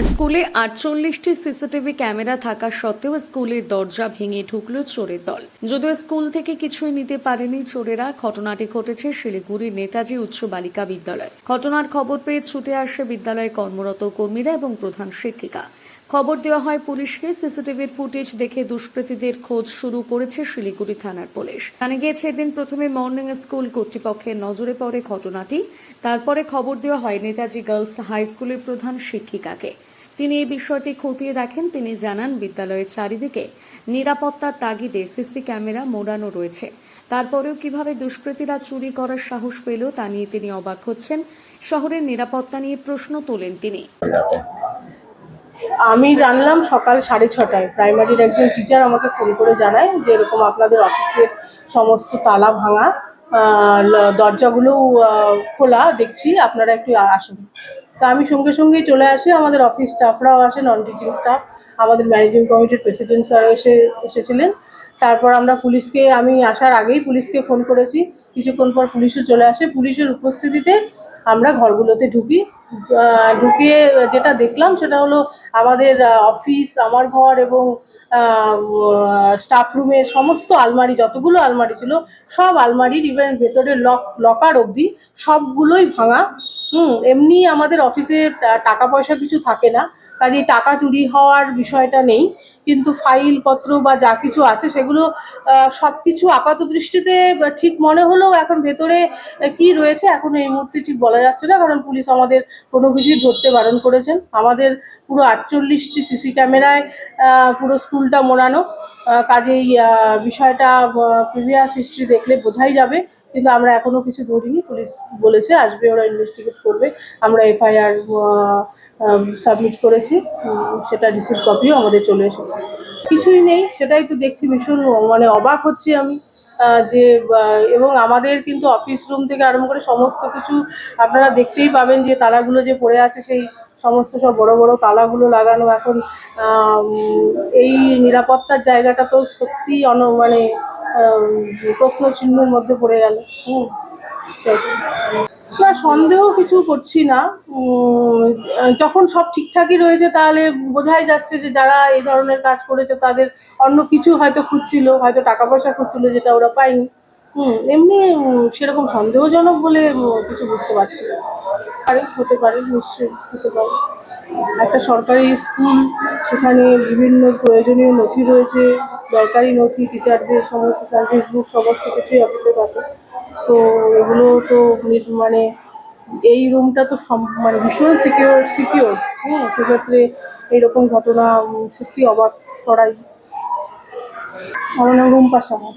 স্কুলে আটচল্লিশটি CCTV camera থাকা সত্ত্বেও স্কুলের দরজা ভেঙে ঢুকল চোরের দল। যদিও স্কুল থেকে কিছুই নিতে পারেনি চোরেরা, ঘটনাটি ঘটেছে শিলিগুড়ির নেতাজি উচ্চ বালিকা বিদ্যালয়। ঘটনার খবর পেয়ে ছুটে আসে বিদ্যালয়ে কর্মরত কর্মীরা এবং প্রধান শিক্ষিকা। খবর দেওয়া হয় পুলিশকে। সিসিটিভির ফুটেজ দেখে দুষ্কৃতীদের খোঁজ শুরু করেছে শিলিগুড়ি থানার পুলিশ। জানা গিয়েছে এদিন প্রথমে মর্নিং স্কুল কর্তৃপক্ষের নজরে পড়ে ঘটনাটি। তারপরে খবর দেওয়া হয় নেতাজি গার্লস হাই স্কুলের প্রধান শিক্ষিকাকে। তিনি এই বিষয়টি খতিয়ে দেখেন। তিনি জানান, বিদ্যালয়ের চারিদিকে নিরাপত্তার তাগিদে সিসি ক্যামেরা মোড়ানো রয়েছে। তারপরেও কীভাবে দুষ্কৃতীরা চুরি করার সাহস পেল তা নিয়ে তিনি অবাক হচ্ছেন। শহরের নিরাপত্তা নিয়ে প্রশ্ন তোলেন তিনি। আমি জানলাম সকাল সাড়ে ছটায়। প্রাইমারির একজন টিচার আমাকে ফোন করে জানায় যে এরকম আপনাদের অফিসের সমস্ত তালা ভাঙা দরজাগুলো খোলা, দেখছি আপনারা একটু আসুন। তা আমি সঙ্গে সঙ্গেই চলে আসি, আমাদের অফিস স্টাফরাও আসে নন টিচিং স্টাফ আমাদের ম্যানেজিং কমিটির প্রেসিডেন্ট স্যার এসে, এসেছিলেন। তারপর আমরা পুলিশকে, আমি আসার আগেই পুলিশকে ফোন করেছি। কিছুক্ষণ পর পুলিশও চলে আসে। পুলিশের উপস্থিতিতে আমরা ঘরগুলোতে ঢুকি। ঢুকিয়ে যেটা দেখলাম সেটা হলো আমাদের অফিস আমার ঘর এবং স্টাফ রুমের সমস্ত আলমারি, যতগুলো আলমারি ছিল, সব আলমারির ইভেন ভেতরের লক লকার অবধি সবগুলোই ভাঙা হুম, এমনি আমাদের অফিসে টাকা পয়সা কিছু থাকে না, কাজে টাকা চুরি হওয়ার বিষয়টা নেই, কিন্তু ফাইলপত্র বা যা কিছু আছে সেগুলো সব কিছু আপাত দৃষ্টিতে ঠিক মনে হলেও এখন ভেতরে কি রয়েছে এখন এই মুহূর্তে ঠিক বলা যাচ্ছে না, কারণ পুলিশ আমাদের কোনো কিছুই ধরতে বারণ করেছেন। আমাদের পুরো আটচল্লিশটি সিসি ক্যামেরায় পুরো স্কুলটা মোড়ানো কাজেই বিষয়টা প্রিভিয়াস হিস্ট্রি দেখলে বোঝাই যাবে। কিন্তু আমরা এখনও কিছু ধরিনি, পুলিশ বলেছে আসবে, ওরা ইনভেস্টিগেট করবে। আমরা এফআইআর সাবমিট করেছি সেটা রিসিভ কপিও আমাদের চলে এসেছে। কিছুই নেই, সেটাই তো দেখছি ভীষণ মানে অবাক হচ্ছি আমি যে এবং আমাদের কিন্তু অফিস রুম থেকে আরম্ভ করে সমস্ত কিছু আপনারা দেখতেই পাবেন যে তালাগুলো যে পড়ে আছে, সেই সমস্ত সব বড় বড় তালাগুলো লাগানো এখন এই নিরাপত্তার জায়গাটা তো সত্যি অন মানে প্রশ্ন চিহ্নের মধ্যে পড়ে গেল। না, সন্দেহ কিছু করছি না। যখন সব ঠিকঠাকই রয়েছে, তাহলে বোঝাই যাচ্ছে যে যারা এই ধরনের কাজ করেছে, তাদের অন্য কিছু হয়তো খুঁজছিল, হয়তো টাকা পয়সা খুঁজছিল যেটা ওরা পায়নি। হুম, এমনি সেরকম সন্দেহজনক বলে কিছু বুঝতে পারছি না। পারে, হতে পারে, নিশ্চয়ই হতে পারে। একটা সরকারি স্কুল, সেখানে বিভিন্ন প্রয়োজনীয় নথি রয়েছে। দরকারি নথি টিচারদের সমস্ত সার্ভিস বুক সমস্ত কিছুই অফিসে থাকে। তো এগুলো তো মানে এই রুমটা তো মানে ভীষণ সিকিওর সিকিওর হ্যাঁ সেক্ষেত্রে এইরকম ঘটনা সত্যি অবাক করাই। আমার নাম রুম্পা সাহা।